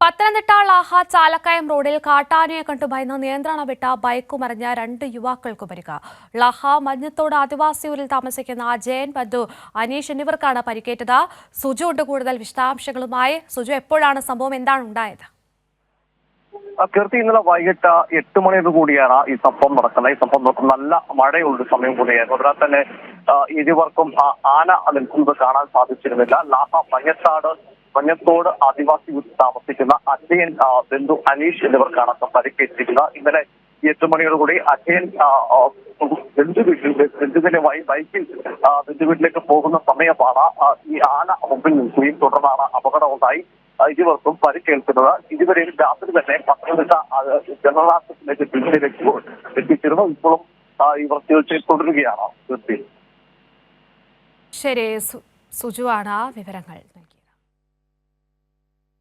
പത്തനംതിട്ട ലാഹ ചാലക്കയം റോഡിൽ കാട്ടാനയെ കണ്ടു ഭയന്ന് നിയന്ത്രണം വിട്ട ബൈക്ക് മറിഞ്ഞ രണ്ട് യുവാക്കൾക്ക് പരിക്ക ലാഹ മഞ്ഞത്തോട് ആദിവാസിയൂരിൽ താമസിക്കുന്ന ജയൻ ബന്ധു അനീഷ് എന്നിവർക്കാണ് പരിക്കേറ്റത്. സുജു ഉണ്ട് കൂടുതൽ വിശദാംശങ്ങളുമായി. സുജു എപ്പോഴാണ് സംഭവം? എന്താണ് ഉണ്ടായത്? കീർത്തി ഇന്നലെ വൈകിട്ട് എട്ട് മണിയോട് കൂടിയാണ് ഈ സംഭവം നടക്കുന്നത്. ഈ സംഭവം നല്ല മഴയുള്ള സമയം കൂടിയായിരുന്നു. അതിനാൽ തന്നെ ഇരുവർക്കും ആന നിൽക്കുന്നത് കാണാൻ സാധിച്ചിരുന്നില്ല. ലാഹ മഞ്ഞത്താട് മഞ്ഞത്തോട് ആദിവാസി വീട്ടിൽ താമസിക്കുന്ന അജയൻ ബന്ധു അനീഷ് എന്നിവർക്കാണ് പരിക്കേറ്റിരിക്കുന്നത് ഇന്നലെ എട്ട് മണിയോടുകൂടി അജയൻ ബന്ധു വീട്ടിൽ ബന്ധുവിന്റെ ബൈക്കിൽ ബന്ധു വീട്ടിലേക്ക് പോകുന്ന സമയമാണ് ഈ ആന മുമ്പിൽ നിൽക്കുകയും തുടർന്നാണ് അപകടം ഉണ്ടായി ആ, ഇരുവർക്കും പരിക്കേൽക്കുന്നത്. ഇതുവരെയും രാത്രി തന്നെ പത്തനംതിട്ട ജനറൽ ആശുപത്രിയിലേക്ക് ചികിത്സയിലേക്ക് എത്തിച്ചിരുന്നു. ഇപ്പോഴും ഇവർ ചികിത്സയിൽ തുടരുകയാണ്. ശരി സുജുവാണ് വിവരങ്ങൾ.